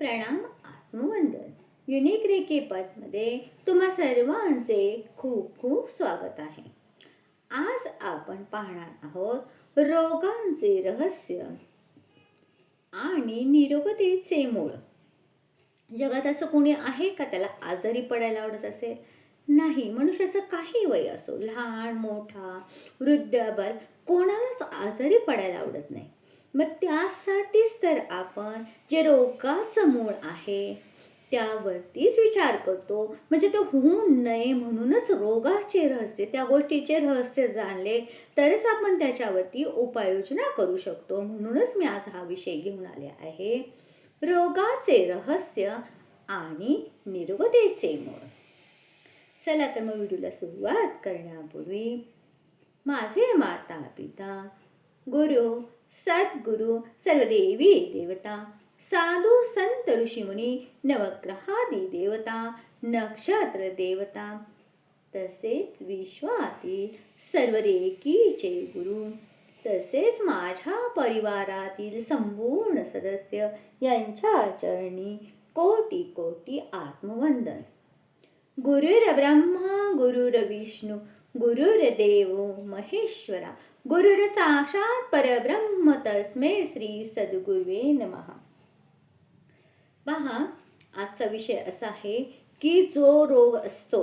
प्रणाम आत्मवंदन. युनिक रेकेपातमध्ये तुम्हा सर्वांचे खूप खूप स्वागत आहे. आज आपण पाहणार आहोत रोगांचे रहस्य आणि निरोगतेचे मूळ. जगात असं कोणी आहे का त्याला आजारी पडायला आवडत असेल? नाही मनुष्याचं काही वय असो लहान मोठा वृद्ध कोणालाच आजारी पडायला आवडत नाही. मग त्यासाठीच तर आपण जे रोगाचं मूळ आहे त्यावरतीच विचार करतो. म्हणजे तो होऊ नये म्हणूनच रोगाचे रहस्य त्या गोष्टीचे रहस्य जाणले तरच आपण त्याच्यावरती उपाययोजना करू शकतो. म्हणूनच मी आज हा विषय घेऊन आले आहे. रोगाचे रहस्य आणि निरोगतेचे मूळ. चला तर मग व्हिडिओला सुरुवात करण्यापूर्वी माझे माता पिता गुरु सद्गुरु सर्वदेवी देवता साधू संत ऋषीमुनी नवग्रहादी देवता नक्षत्र देवता तसेच विश्वातील सर्व रेकीचे गुरु। तसेच माझ्या परिवारातील संपूर्ण सदस्य यांच्या चरणी कोटी कोटी आत्मवंदन। गुरुर ब्रह्मा गुरुर विष्णू गुरुर्देव महेश्वरा गुरुर साक्षात परब्रह्म तस्मे श्री सद्गुरुवे नमहा पहा आजचा विषय असा आहे की जो रोग असतो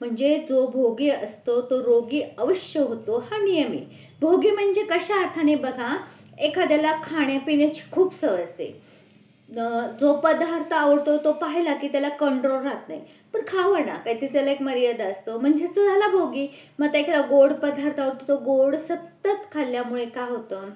म्हणजे जो भोगी असतो तो रोगी अवश्य होतो हा नियम आहे. भोगी म्हणजे कशा अर्थाने बघा एखाद्याला खाण्यापिण्याची खूप सवय असते. जो पदार्थ आवडतो तो पाहिला की त्याला कंट्रोल राहत नाही. पण खावं ना काहीतरी त्याला एक मर्यादा असतो. म्हणजेच तो झाला भोगी. मग त्या एखादा गोड पदार्थ आवडतो तो गोड सतत खाल्ल्यामुळे काय होतं?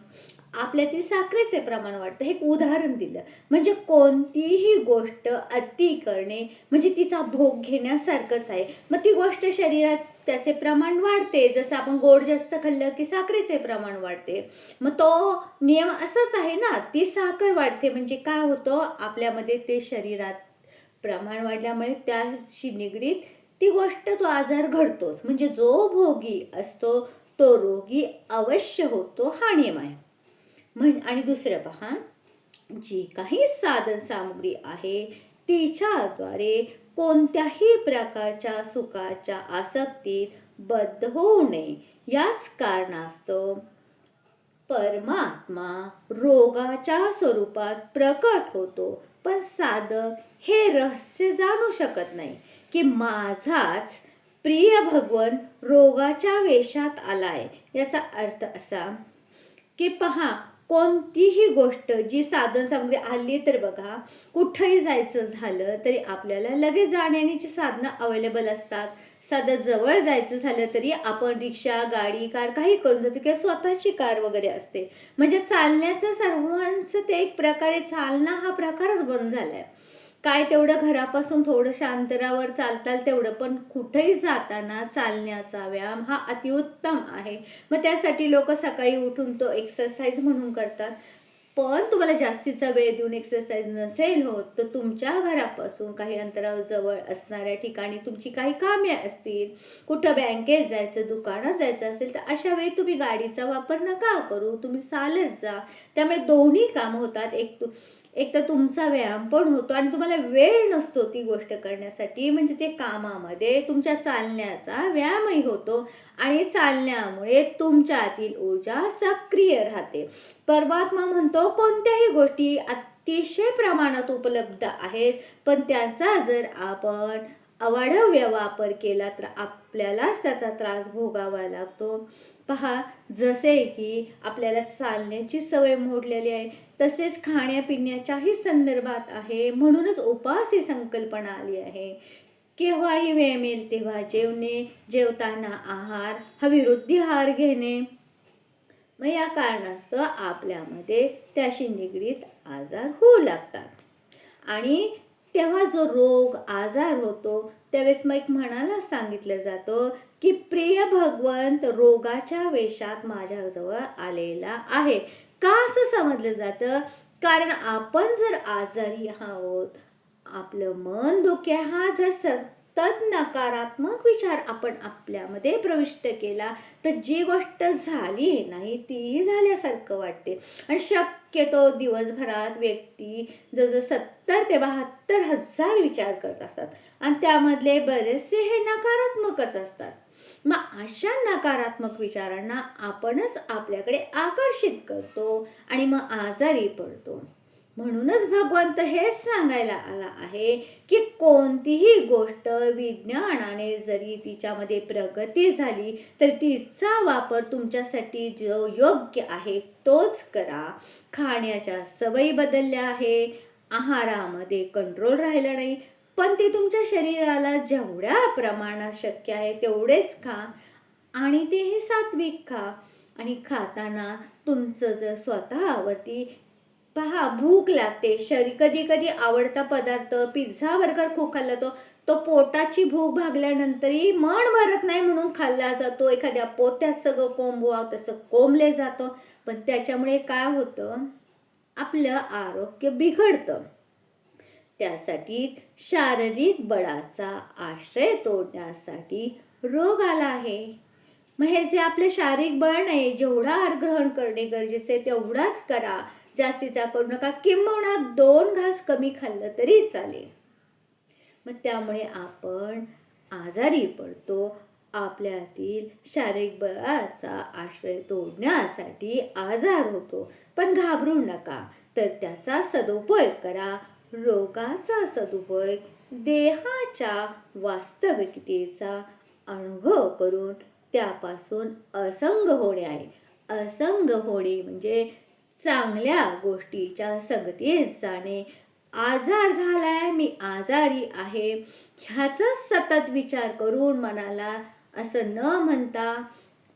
आपल्यातील साखरेचे प्रमाण वाढतं. हे एक उदाहरण दिलं. म्हणजे कोणतीही गोष्ट अति करणे म्हणजे तिचा भोग घेण्यासारखंच आहे. मग ती गोष्ट शरीरात त्याचे प्रमाण वाढते. जसं आपण गोड जास्त खाल्लं की साखरेचे प्रमाण वाढते. मग तो नियम असाच आहे ना? ती साखर वाढते. म्हणजे काय होतं? आपल्यामध्ये ते शरीरात प्रमाण वाढल्यामुळे त्याशी निगडीत ती गोष्ट तो आजार घडतोच. म्हणजे जो भोगी असतो तो रोगी अवश्य होतो हा नियम आहे म्हण आणि दुसरं पहा जी काही साधन सामग्री आहे तिच्याद्वारे कोणत्याही प्रकारच्या सुखाच्या आसक्तीत बद्ध होऊ नये. याच कारणास्तव परमात्मा रोगाच्या स्वरूपात प्रकट होतो. पण साधक हे रहस्य जाणू शकत नाही की माझाच प्रिय भगवन रोगाच्या वेशात आलाय. याचा अर्थ असा की पहा कोणतीही गोष्ट जी साधन सामग्री आली तर बघा कुठंही जायचं झालं तरी आपल्याला लगेच जाण्याची साधनं अवेलेबल असतात. साधं जवळ जायचं झालं तरी आपण रिक्षा गाडी कार काही करून जातो किंवा स्वतःची कार वगैरे असते. म्हणजे चालण्याचं सर्वांचं ते एक प्रकारे चालणं हा प्रकारच बंद झाला आहे काय तेवढं घरापासून थोडंशा अंतरावर चालताल तेवढं पण कुठेही जाताना चालण्याचा व्यायाम हा अतिउत्तम आहे. मग त्यासाठी लोक सकाळी उठून तो एक्सरसाइज म्हणून करतात. पण तुम्हाला जास्तीचा वेळ देऊन एक्सरसाइज नसेल होत तर तुमच्या घरापासून काही अंतरावर जवळ असणाऱ्या ठिकाणी तुमची काही कामे असतील कुठं बँकेत जायचं दुकानात जायचं असेल तर अशा वेळी तुम्ही गाडीचा वापर नका करू. तुम्ही चालत जा. त्यामुळे दोन्ही कामं होतात. एक एक तर तुमचा व्यायाम पण होतो आणि तुम्हाला वेळ नसतो ती गोष्ट करण्यासाठी. म्हणजे ते कामामध्ये तुमच्या चालण्याचा व्यायामही होतो आणि चालण्यामुळे तुमच्यातील ऊर्जा सक्रिय राहते. परमात्मा म्हणतो कोणत्याही गोष्टी अतिशय प्रमाणात उपलब्ध आहेत पण त्याचा जर आपण अवाढव्य वापर केला तर आपल्यालाच त्याचा त्रास भोगावा लागतो. पहा जसे की आपल्याला चालण्याची सवय मोडलेली आहे तसेच खाण्यापिण्याच्याही संदर्भात आहे म्हणूनच उपास ही संकल्पना आली आहे. केव्हाही वेळ मिळेल तेव्हा जेवणे जेवताना आहार हा विरुद्धी आहार घेणे. मग या कारणास्तव आपल्यामध्ये त्याशी निगडीत आजार होऊ लागतात. आणि तेव्हा जो रोग आजार होतो त्यावेळेस मग एक म्हणाला सांगितलं जातं की प्रिय भगवंत रोगाच्या वेशात माझ्याजवळ आलेला आहे. का असं समजलं जातं? कारण आपण जर आजारी आहोत आपलं मन डोक्या हा जर सतत नकारात्मक विचार आपण आपल्यामध्ये प्रविष्ट केला तर जी गोष्ट झाली नाही तीही झाल्यासारखं वाटते. आणि शक्यतो दिवसभरात व्यक्ती जवळजवळ सत्तर ते बहात्तर हजार विचार करत असतात. आणि त्यामधले बरेचसे हे नकारात्मकच असतात. मग अशा नकारात्मक विचारांना आपणच आपल्याकडे आकर्षित करतो आणि मग आजारी पडतो. म्हणूनच भगवंत हेच सांगायला आला आहे की कोणतीही गोष्ट विज्ञानाने जरी तिच्यामध्ये प्रगती झाली तर तिचा वापर तुमच्यासाठी जो योग्य आहे तोच करा. खाण्याच्या सवयी बदलल्या आहे आहारामध्ये कंट्रोल राहिला नाही पण ते तुमच्या शरीराला जेवढ्या प्रमाणात शक्य आहे तेवढेच खा आणि ते हे सात्विक खा. आणि खाताना तुमचं जर स्वतःवरती पहा भूक लागते. शरीर कधी कधी आवडता पदार्थ पिझ्झा बर्गर खूप खाल्ला तो तो पोटाची भूक भागल्यानंतरही मन भरत नाही म्हणून खाल्ला जातो. एखाद्या पोत्यात सगळं कोंबवा तसं कोंबले जातं. पण त्याच्यामुळे काय होतं? आपलं आरोग्य बिघडतं. त्यासाठी शारीरिक बळाचा आश्रय तोडण्यासाठी रोग आला आहे. मग हे जे आपलं शारीरिक बळ नाही जेवढा आहार ग्रहण करणे गरजेचे आहे तेवढाच करा. जास्तीचा करू नका. किंबहुना दोन घास कमी खाल्लं तरी चालेल. मग त्यामुळे आपण आजारी पडतो. आपल्यातील शारीरिक बळाचा आश्रय तोडण्यासाठी आजार होतो. पण घाबरू नका. तर त्याचा सदुपयोग करा. रोगाचा सदुपयोग देहाच्या वास्तविकतेचा अनुभव करून त्यापासून असंग होणे आहे. असंग होणे म्हणजे चांगल्या गोष्टीच्या संगतीत जाणे. आजार झालाय मी आजारी आहे ह्याचा सतत विचार करून मनाला असं न म्हणता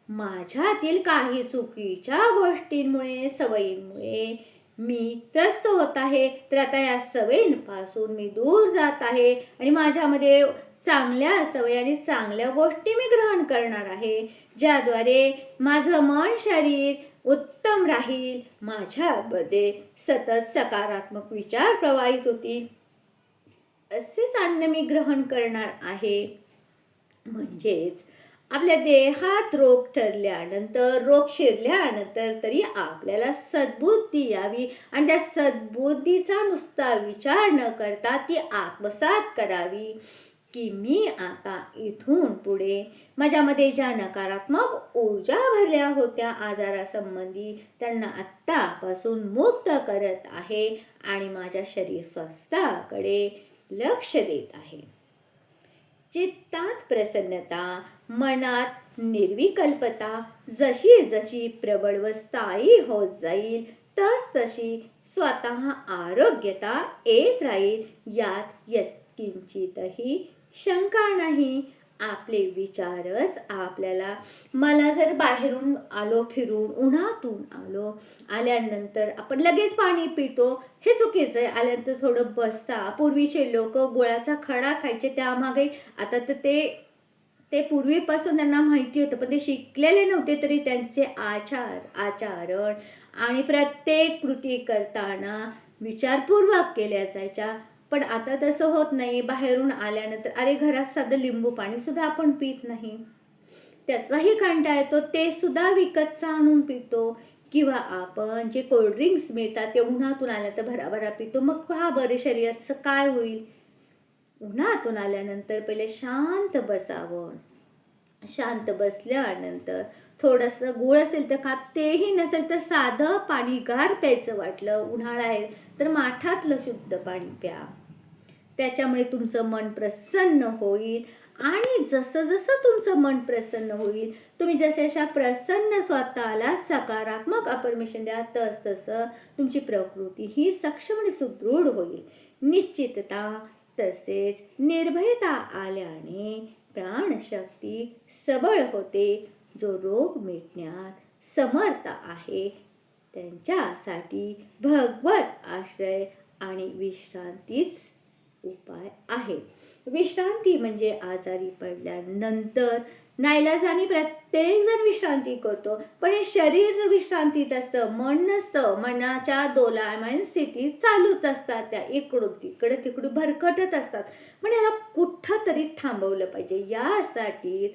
माझ्यातील काही चुकीच्या गोष्टींमुळे सवयींमुळे मी त्रस्त होत आहे तर आता या सवयींपासून मी दूर जात आहे आणि माझ्यामध्ये चांगल्या सवयी आणि चांगल्या गोष्टी मी ग्रहण करणार आहे ज्याद्वारे माझं मन शरीर उत्तम राहील. माझ्यामध्ये सतत सकारात्मक विचार प्रवाहित होतील. असेच अन्न मी ग्रहण करणार आहे. म्हणजेच आपल्या देहात रोग ठरल्यानंतर रोग शिरल्यानंतर तरी आपल्याला सद्बुद्धी यावी. आणि त्या सद्बुद्धीचा नुसता विचार न करता ती आत्मसात करावी. की मी आता इथून पुढे माझ्यामध्ये ज्या नकारात्मक ऊर्जा भरल्या होत्या आजारासंबंधी त्यांना आत्तापासून मुक्त करत आहे आणि माझ्या शरीर स्वास्थ्याकडे लक्ष देत आहे. चित्तात प्रसन्नता मनात निर्विकल्पता जशी जशी प्रबळ व स्थायी होत जाईल तस तशी स्वतः आरोग्यता येत राहील यात यत्किंचितही शंका नाही. आपले विचारच आपल्याला. मला जर बाहेरून आलो फिरून उन्हातून आलो आल्यानंतर आपण लगेच पाणी पितो. हे चुकीचं आहे. आल्यानंतर थोडं बसता. पूर्वीचे लोक गुळाचा खडा खायचे. त्यामागे आता तर ते ते पूर्वीपासून त्यांना माहिती होतं. पण ते शिकलेले नव्हते तरी त्यांचे आचार आचारण आणि प्रत्येक कृती करताना विचारपूर्वक केल्या जायच्या. पण आता तसं होत नाही बाहेरून आल्यानंतर अरे घरात साधं लिंबू पाणी सुद्धा आपण पित नाही. त्याचाही कंटाळा येतो. ते सुद्धा विकतचा आणून पितो. किंवा आपण जे कोल्ड्रिंक्स मिळतात ते उन्हातून आल्यानंतर भराभरा पितो. मग पहा बरे शरीराचं काय होईल. उन्हातून आल्यानंतर पहिले शांत बसावं. शांत बसल्यानंतर थोडंसं गुळ असेल तर का तेही नसेल तर साधं पाणी गार प्यायचं वाटलं. उन्हाळा आहे तर माठातलं शुद्ध पाणी प्या. त्याच्यामुळे तुमचं मन प्रसन्न होईल. आणि जसं जसं तुमचं मन प्रसन्न होईल तुम्ही जशा प्रसन्न स्वतःला सकारात्मक अपरमेशन द्या तस तसं तुमची प्रकृती ही सक्षम आणि सुदृढ होईल. निश्चितता तसेच निर्भयता आल्याने प्राणशक्ती सबळ होते. जो रोग मिटण्यात समर्थ आहे त्यांच्यासाठी भगवत आश्रय आणि विश्रांतीच उपाय आहे. विश्रांती म्हणजे आजारी पडल्यानंतर नाईलाजाने प्रत्येकजण विश्रांती करतो. पण हे शरीर विश्रांतीत असतं मन नसतं. मनाच्या दोलायमान स्थिती चालूच असतात त्या इकडून तिकडे तिकडून भरकटत असतात. पण याला कुठं तरी थांबवलं पाहिजे. यासाठी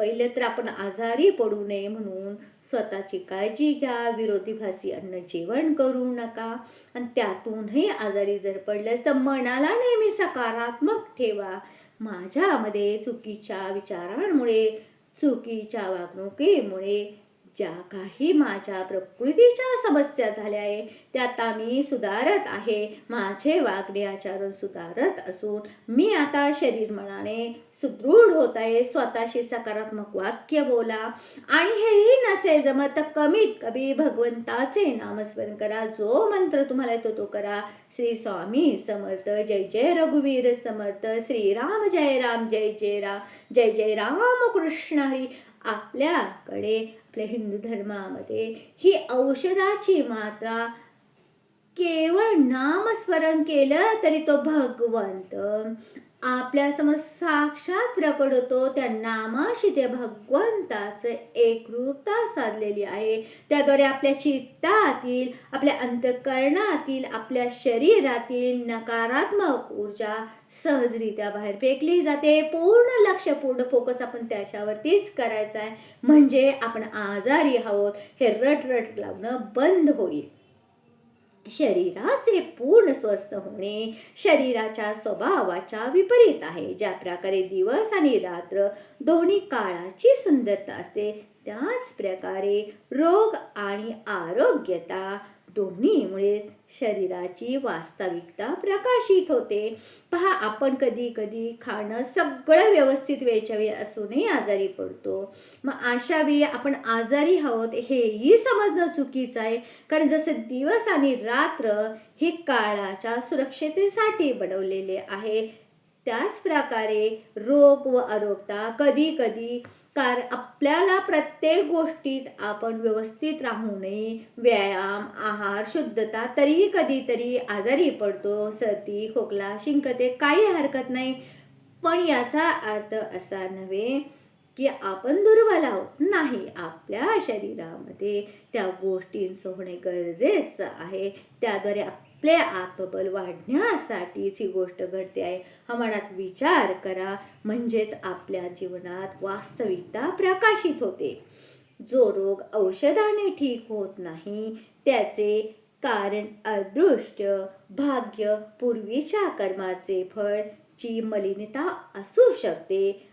पहिले तर आपण आजारी पडू नये म्हणून स्वतःची काळजी घ्या विरोधीभासी अन्न जेवण करू नका. आणि त्यातूनही आजारी जर पडल्यास तर मनाला नेहमी सकारात्मक ठेवा. माझ्यामध्ये चुकीच्या विचारांमुळे चुकीच्या वागणुकीमुळे ज्या काही माझ्या प्रकृतीच्या समस्या झाल्या आहे त्या आता मी सुधारत आहे. माझे वागणे आचरण सुधारत असून मी आता शरीर मनाने सुदृढ होत आहे. स्वतःशी सकारात्मक वाक्य बोला आणि हेही नसेल जमत तर कमीत कमी भगवंताचे नामस्मरण करा. जो मंत्र तुम्हाला येतो तो करा. श्री स्वामी समर्थ. जय जय रघुवीर समर्थ. श्रीराम जय राम. जय जय राम जय जय राम कृष्ण हरी. आपल्याकडे आपल्या हिंदू धर्मामध्ये ही औषधाची मात्रा केवळ नामस्मरण केलं तरी तो भगवंत आपल्यासमोर साक्षात प्रकट होतो त्या नामाशी ते भगवंताचं एकरूपता साधलेली आहे. त्याद्वारे आपल्या चित्तातील आपल्या अंतकरणातील आपल्या शरीरातील नकारात्मक ऊर्जा सहजरित्या बाहेर फेकली जाते. पूर्ण लक्ष पूर्ण फोकस आपण त्याच्यावरतीच करायचा आहे. म्हणजे आपण आजारी आहोत हे रट रट लावणं बंद होईल. शरीराचे पूर्ण स्वस्थ होणे शरीराच्या स्वभावाच्या विपरीत आहे. ज्या प्रकारे दिवस आणि रात्र दोन्ही काळाची सुंदरता असते त्याच प्रकारे रोग आणि आरोग्यता दोन्हीमुळे शरीराची वास्तविकता प्रकाशित होते. पहा आपण कधी कधी खाणं सगळं व्यवस्थित वेळच्या वेळी असूनही आजारी पडतो. मग अशा वेळी आपण आजारी आहोत हेही समजणं चुकीचं आहे. कारण जसं दिवस आणि रात्र हे काळाच्या सुरक्षतेसाठी बनवलेले आहे. त्याच प्रकारे रोग व आरोग्यता कधी कधी कार आपल्याला प्रत्येक गोष्टीत आपण व्यवस्थित राहू नये. व्यायाम आहार शुद्धता तरीही कधीतरी आजारी पडतो. सर्दी खोकला शिंकते काही हरकत नाही. पण याचा अर्थ असा नव्हे की आपण दुर्बल आहोत. नाही आपल्या शरीरामध्ये त्या गोष्टींचं होणे गरजेचं आहे. त्याद्वारे आपले आत्मबल वाढण्यासाठीच ही गोष्ट घडते आहे. हा मनात विचार करा. म्हणजेच आपल्या जीवनात वास्तविकता प्रकाशित होते. जो रोग औषधाने ठीक होत नाही त्याचे कारण अदृष्ट भाग्य पूर्वीच्या कर्माचे फळ ची मलिनता असू शकते.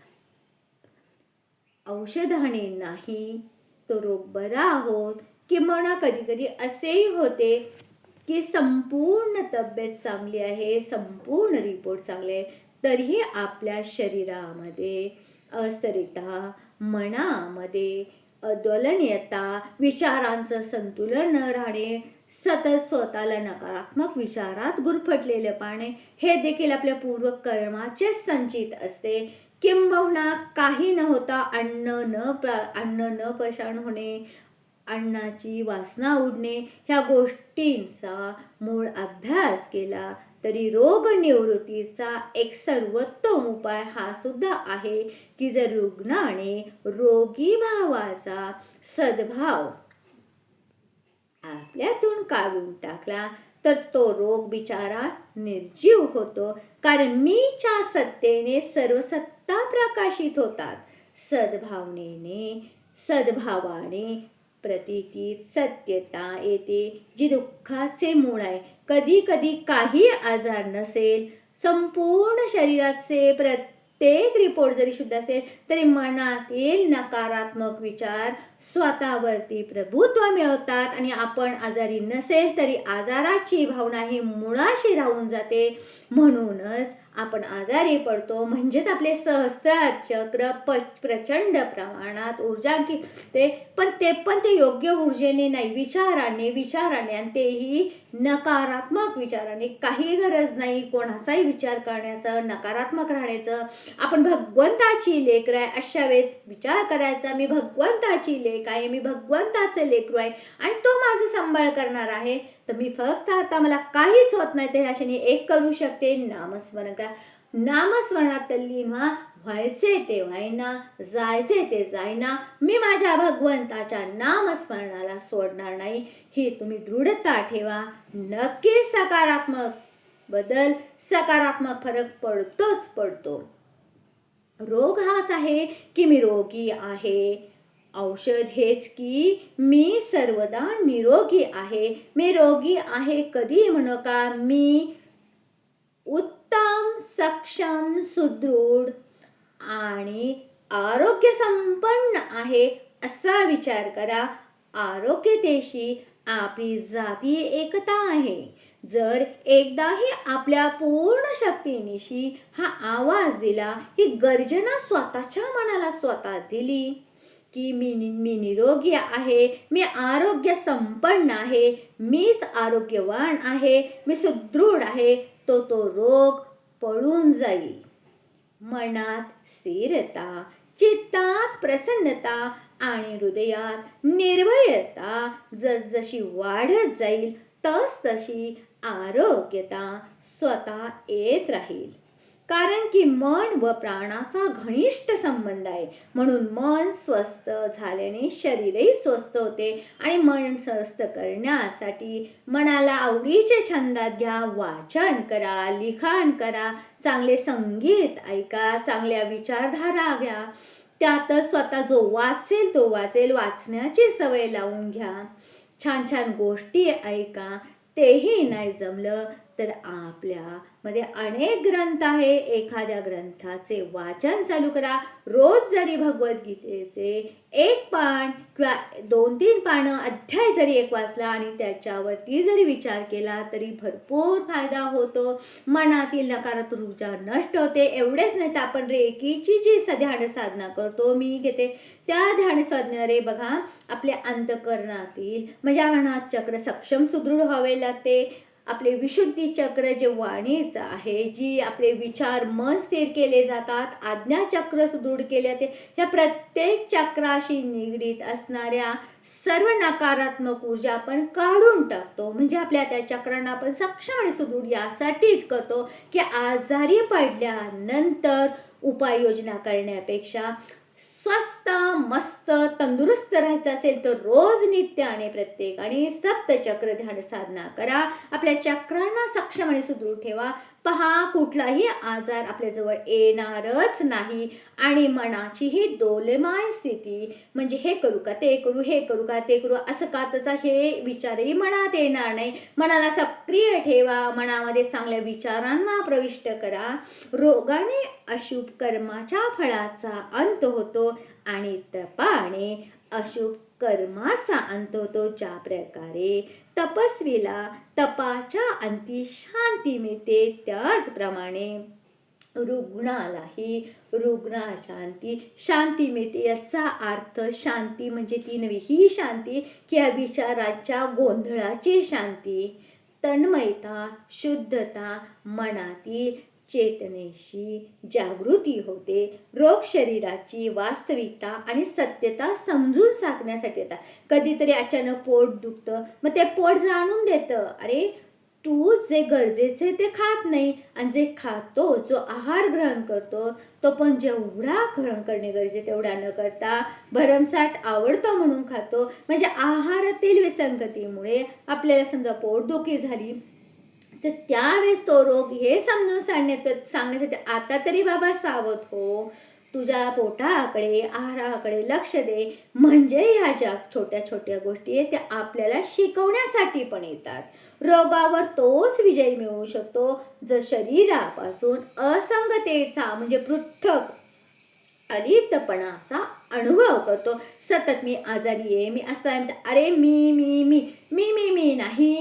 औषधाने नाही तो रोग बरा होत किंवा कधी कधी असेही होते. की संपूर्ण तब्येत चांगली आहे संपूर्ण रिपोर्ट चांगले आहे तरीही आपल्या शरीरामध्ये अस्थिरता मनामध्ये अद्वलनीयता विचारांचं संतुलन न राहणे सतत स्वतःला नकारात्मक विचारात गुरफटलेले पाहणे हे देखील आपल्या पूर्वकर्माचे संचित असते. किंबहुना काही न होता अन्न न प्रा अन्न न पशाण होणे अन्नाची वासना उडणे ह्या गोष्टींचा मूळ अभ्यास केला तरी रोग निवृत्तीचा एक सर्वोत्तम उपाय हा सुद्धा आहे की जर रुग्णाने रोगी भावाचा सद्भाव आपल्यातून काढून टाकला तर तो रोग बिचारा निर्जीव होतो. कारण मीच्या सत्तेने सर्व सत्ता प्रकाशित होतात. सद्भावनेने सद्भावाने प्रतितीत सत्यता येते. जी दुःखाचे मूळ आहे कधी कधी काही आजार नसेल संपूर्ण शरीराचे प्रत्येक रिपोर्ट जरी शुद्ध असेल तरी मनातील नकारात्मक विचार स्वतःवरती प्रभुत्व मिळवतात आणि आपण आजारी नसेल तरी आजाराची भावना ही मुळाशी राहून जाते. म्हणूनच आपण आजारी पडतो म्हणजेच आपले सहस्त्रार चक्र प प्रचंड प्रमाणात ऊर्जा ते पण ते पण ते योग्य ऊर्जेने नाही विचाराने विचाराने आणि तेही नकारात्मक विचाराने. काही गरज नाही कोणाचाही विचार करण्याचं नकारात्मक राहण्याचं. आपण भगवंताची लेकर आहे अशा वेळेस विचार करायचा मी भगवंताची लेख आहे मी भगवंताचं लेकरू आहे आणि तो माझं सांभाळ करणार आहे तर मी फक्त आता मला काहीच होत नाही तर ह्या एक करू शकते. नामस्मरण करा. नामस्मरणात तल्लीन व्हा व्हायचे ते व्हायना जायचे ते जायना. मी माझ्या भगवंताच्या नामस्मरणाला सोडणार नाही. ही तुम्ही दृढता ठेवा. नक्की सकारात्मक बदल सकारात्मक फरक पडतोच पडतो. रोग हाच आहे की मी रोगी आहे. औषध हेच की मी सर्वदा निरोगी आहे. मी रोगी आहे कधी म्हणू का? मी उत्तम सक्षम सुदृढ आणि आरोग्य संपन्न आहे असा विचार करा. आरोग्यतेशी आपली जाती एकता आहे. जर एकदाही आपल्या पूर्ण शक्तीनिशी हा आवाज दिला ही गर्जना स्वतःच्या मनाला स्वतः दिली की मी मी निरोगी आहे मी आरोग्य संपन्न आहे मीच आरोग्यवान आहे मी सुदृढ आहे तो तो रोग पळून जाईल. मनात स्थिरता चित्तात प्रसन्नता आणि हृदयात निर्भयता जसजशी वाढत जाईल तस तशी आरोग्यता स्वतः येत राहील. कारण की मन व प्राणाचा घनिष्ठ संबंध आहे. म्हणून मन स्वस्थ झाल्याने शरीरही स्वस्थ होते आणि मन स्वस्थ करण्यासाठी मनाला आवडीचे छंदात घ्या वाचन करा लिखाण करा चांगले संगीत ऐका चांगल्या विचारधारा घ्या. त्यातच स्वतः जो वाचेल तो वाचेल. वाचण्याची सवय लावून घ्या. छान छान गोष्टी ऐका. तेही नाही जमलं. तर आपल्यामध्ये अनेक ग्रंथ आहे. एखाद्या ग्रंथाचे वाचन चालू करा. रोज जरी भगवद्गीतेचे एक पान किंवा दोन तीन पानं अध्याय जरी एक वाचला आणि त्याच्यावरती जरी विचार केला तरी भरपूर फायदा होतो. मनातील नकारात्मक ऊर्जा नष्ट होते. एवढेच नाही तर आपण रेकीची जी ध्यान साधना करतो मी घेते. त्या ध्यान साधनारे बघा आपल्या अंतकरणातील म्हणजे मनात चक्र सक्षम सुदृढ व्हावे लागते. आपले विशुद्धी चक्र जे वाणीचं आहे जी आपले विचार मन स्थिर केले जातात आज्ञा चक्र सुदृढ केले जाते ह्या प्रत्येक चक्राशी निगडीत असणाऱ्या सर्व नकारात्मक ऊर्जा आपण काढून टाकतो. म्हणजे आपल्या त्या चक्रांना आपण सक्षम आणि सुदृढ यासाठीच करतो की आजारी पडल्यानंतर उपाययोजना करण्यापेक्षा स्वस्त मस्त तंदुरुस्त राहायचं असेल तर रोज नित्या आणि प्रत्येक आणि सप्तचक्र ध्यान साधना करा. आपल्या चक्रांना सक्षम आणि सुदृढ ठेवा. पहा कुठलाही आजार आपल्याजवळ येणारच नाही. आणि मनाची ही दोलमान स्थिती. म्हणजे हे करू का ते करू हे करू का ते करू असं का तसा हे विचारही मनात येणार नाही. मनाला सक्रिय ठेवा मनामध्ये चांगल्या विचारांना प्रविष्ट करा. रोगाने अशुभ कर्माच्या फळाचा अंत होतो आणि तपाने अशुभ कर्माचा अंत होतो. ज्या प्रकारे तपस्वीला तपाच्या अंती शांती मिळते त्याचप्रमाणे. रुग्णालाही रुग्णाच्या अंती शांती मिळते. याचा अर्थ शांती म्हणजे ती नवी ही शांती की अभिचाराच्या विचाराच्या गोंधळाची शांती. तन्मयता शुद्धता मनातील चेतनेशी जागृती होते. रोग शरीराची वास्तविकता आणि सत्यता समजून सांगण्यासाठी येतात. कधीतरी अचानक पोट दुखतं मग ते पोट जाणून देतं. अरे तू जे गरजेचे ते खात नाही आणि जे खातो जो आहार ग्रहण करतो तो पण जेवढा ग्रहण करणे गरजे तेवढा न करता भरमसाठ आवडतो म्हणून खातो. म्हणजे आहारातील विसंगतीमुळे आपल्याला समजा पोटदुखी झाली तर त्यावेळेस तो रोग हे समजून सांगण्यात सांगण्यासाठी आता तरी बाबा सावध हो. तुझ्या पोटाकडे आहाराकडे लक्ष दे. म्हणजे ह्या ज्या छोट्या छोट्या गोष्टी आहेत त्या आपल्याला शिकवण्यासाठी पण येतात. रोगावर तोच विजय मिळवू शकतो. जर शरीरापासून असंगतेचा म्हणजे पृथक अलिप्तपणाचा अनुभव करतो. सतत मी आजारी आहे मी असं अरे मी मी मी मी मी मी नाही.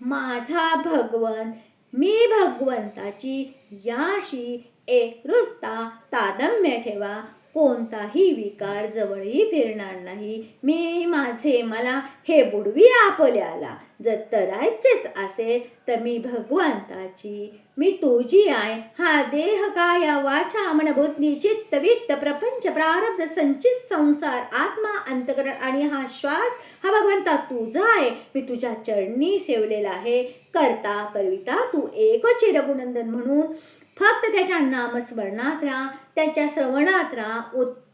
माझा भगवंत मी भगवंताची याशी एकरूपता तादम्य ठेवा. कोणताही विकार जवळही फिरणार नाही. मी माझे मला हे बुडवी आपल्याला. जर तरायचेच असेल तर मी भगवंताची मी तुझी आहे हा देह काया? वाचा मनबुद्धी चित्त वित्त प्रपंच प्रारब्ध संचित संसार आत्मा अंतकरण आणि हा श्वास. हा भगवंता तुझा आहे. मी तुझ्या चरणी सेवलेला आहे. करता करविता तू एकच रघुनंदन म्हणून. फक्त त्याच्या नामस्मरणात राहा. त्याच्या श्रवणात राहा.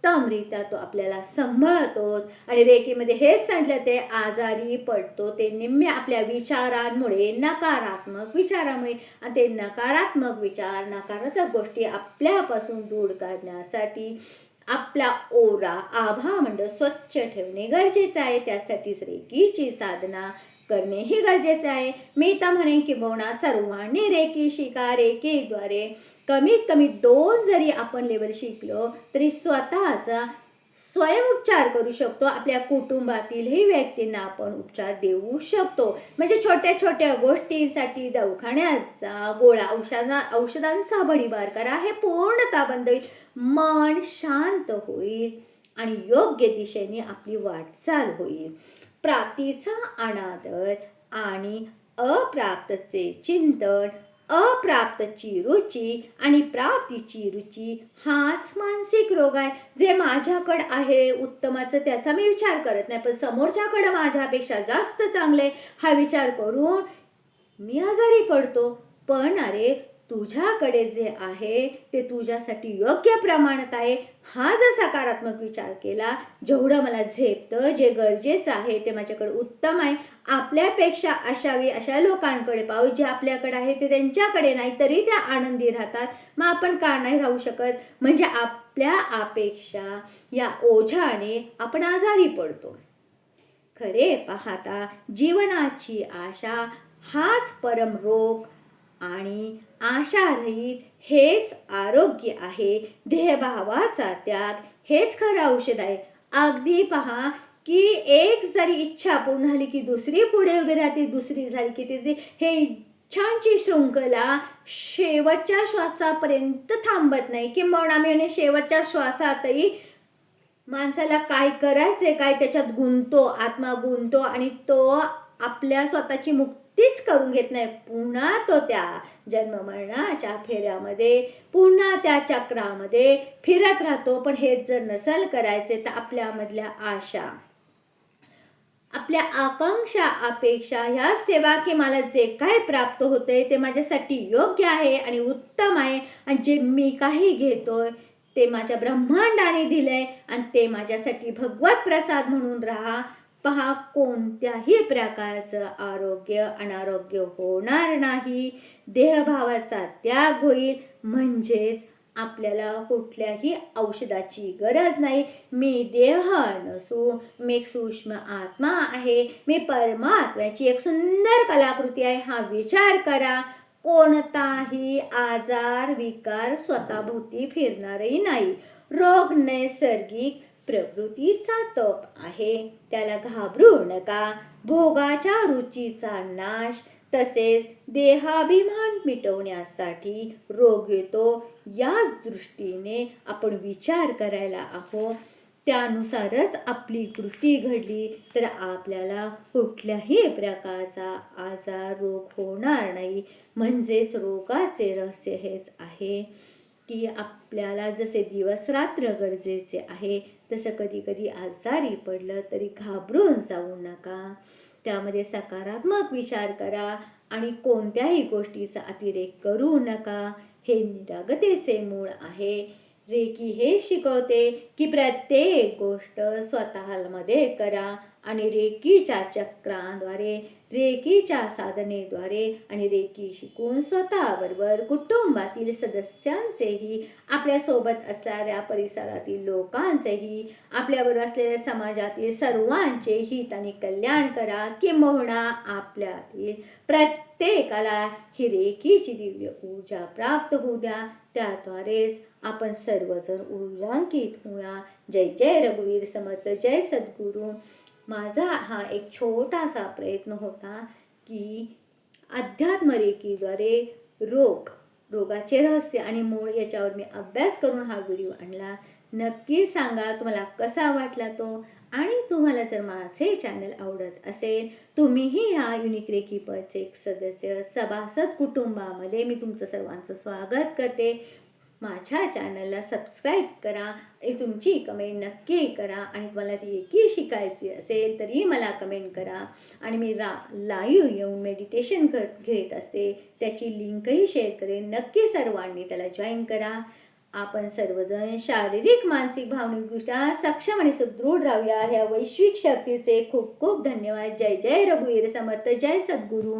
उत्तमरित्या तो आपल्याला सांभाळतोच आणि रेकीमध्ये हेच सांगितलं ते आजारी पडतो. ते निम्मे आपल्या विचारांमुळे नकारात्मक विचारामुळे आणि ते नकारात्मक विचार नकारात्मक गोष्टी आपल्यापासून दूर करण्यासाठी आपला ओरा आभा मंडळ स्वच्छ ठेवणे गरजेचं आहे. त्यासाठीच रेकीची साधना करणे हे गरजेचे आहे. मी तर म्हणेन किंबहुना सर्वांनी रेकी शिका रेकीद्वारे कमीत कमी दोन जरी आपण लेवल शिकलो तरी स्वतःचा स्वयंउपचार करू शकतो. आपल्या कुटुंबातीलही व्यक्तींना आपण उपचार देऊ शकतो. म्हणजे छोट्या छोट्या गोष्टींसाठी दवाखान्याचा गोळा औषधा औषधांचा भडीमार करा. हे पूर्णता बंद होईल. मन शांत होईल आणि योग्य दिशेने आपली वाटचाल होईल. प्राप्तीचा अनादर आणि अप्राप्तचे चिंतन अप्राप्तची रुची आणि प्राप्तीची रुची हाच मानसिक रोग आहे. जे माझ्याकडं आहे उत्तमाचं त्याचा मी विचार करत नाही. पण समोरच्याकडं माझ्यापेक्षा जास्त चांगले हा विचार करून मी आजारी पडतो. पण अरे तुझ्याकडे जे आहे ते तुझ्यासाठी योग्य प्रमाणात आहे. हा जर सकारात्मक विचार केला जेवढं मला झेपतं जे गरजेचं आहे ते माझ्याकडे उत्तम आहे. आपल्यापेक्षा अशावी अशा लोकांकडे पाहू जे आपल्याकडे आहे ते त्यांच्याकडे नाही तरी त्या आनंदी राहतात. मग आपण का नाही राहू शकत? म्हणजे आपल्या अपेक्षा या ओझ्याने आपण आजारी पडतो. खरे पाहता जीवनाची आशा हाच परम रोग. आणि आशारहित हेच आरोग्य आहे. देहभावाचा त्याग हेच खरं औषध आहे. अगदी पहा की एक जरी इच्छा पूर्ण झाली की दुसरी पुढे उभी राहते दुसरी झाली की तिसरी हे इच्छांची शृंखला शेवटच्या श्वासापर्यंत थांबत नाही. किंवा आम्ही शेवटच्या श्वासातही माणसाला काय करायचे काय त्याच्यात गुंतो आत्मा गुंतो आणि तो आपल्या स्वतःची मुक्ती तीच करून घेत नाही. पुन्हा तो त्या जन्ममरणाच्या फेऱ्यामध्ये पुन्हा त्या चक्रामध्ये फिरत राहतो. पण हेच जर नसल करायचे तर आपल्यामधल्या आशा आपल्या आकांक्षा अपेक्षा ह्याच ठेवा की मला जे काय प्राप्त होतंय ते माझ्यासाठी योग्य आहे आणि उत्तम आहे. आणि जे मी काही घेतोय ते माझ्या ब्रह्मांडाने दिलंय आणि ते माझ्यासाठी भगवत प्रसाद म्हणून राहा. पहा कोणत्याही प्रकारचं आरोग्य अनारोग्य होणार नाही. देहभावाचा त्याग होईल. म्हणजेच आपल्याला कुठल्याही औषधाची गरज नाही. मी देह नसू मी एक सूक्ष्म आत्मा आहे मी परमात्म्याची एक सुंदर कलाकृती आहे. हा विचार करा. कोणताही आजार विकार स्वतःभोवती फिरणारही नाही. रोग नैसर्गिक प्रकृतीचा तप आहे. त्याला घाबरू नका. भोगाच्या रुचीचा नाश. तसेच देहाभिमान मिटवण्यासाठी रोग येतो. याच दृष्टीने आपण विचार करायला आहोत त्यानुसारच आपली कृती घडली तर आपल्याला कुठल्याही प्रकारचा आजार रोग होणार नाही. म्हणजेच रोगाचे रहस्य हेच आहे की आपल्याला जसे दिवस रात्र गरजेचे आहे तसं कधी कधी आजारी पडलं तरी घाबरून जाऊ नका. त्यामध्ये सकारात्मक विचार करा आणि कोणत्याही गोष्टीचा अतिरेक करू नका. हे निरागतेचे मूळ आहे. रेकी हे शिकवते की प्रत्येक गोष्ट स्वतःमध्ये करा आणि रेकीच्या चक्रांद्वारे रेकीच्या साधनेद्वारे आणि रेकी शिकून स्वतःबरोबर कुटुंबातील सदस्यांचेही आपल्यासोबत असणाऱ्या परिसरातील लोकांचेही आपल्याबरोबर असलेल्या समाजातील सर्वांचे हित आणि कल्याण करा किंबहुना आपल्यातील प्रत्येकाला ही रेखीची दिव्य ऊर्जा प्राप्त होऊ द्या. त्याद्वारेच आपण सर्वजण ऊर्जांकित होऊया. जय जय रघुवीर समर्थ. जय सद्गुरू. माझा हा एक छोटासा प्रयत्न होता की अध्यात्मरेखीद्वारे रोग रोगाचे रहस्य आणि मूळ याच्यावर मी अभ्यास करून हा व्हिडिओ आणला. नक्की सांगा तुम्हाला कसा वाटला तो? आणि तुम्हाला जर माझे चॅनल आवडत असेल तुम्हीही ह्या युनिक रेकीपरचे एक सदस्य सभासद कुटुंबामध्ये मी तुमचं सर्वांचं स्वागत करते. माझ्या चॅनलला सबस्क्राईब करा तुमची कमेंट नक्की करा आणि तुम्हाला रेकी शिकायची असेल तरी मला कमेंट करा. आणि मी रा लाईव्ह येऊन मेडिटेशन कर घेत असते त्याची लिंकही शेअर करेन. नक्की सर्वांनी त्याला जॉईन करा. आपण सर्वजण शारीरिक मानसिक भावनिकदृष्ट्या सक्षम आणि सुदृढ राहूया. ह्या वैश्विक शक्तीचे खूप खूप धन्यवाद. जय जय रघुवीर समर्थ. जय सद्गुरू.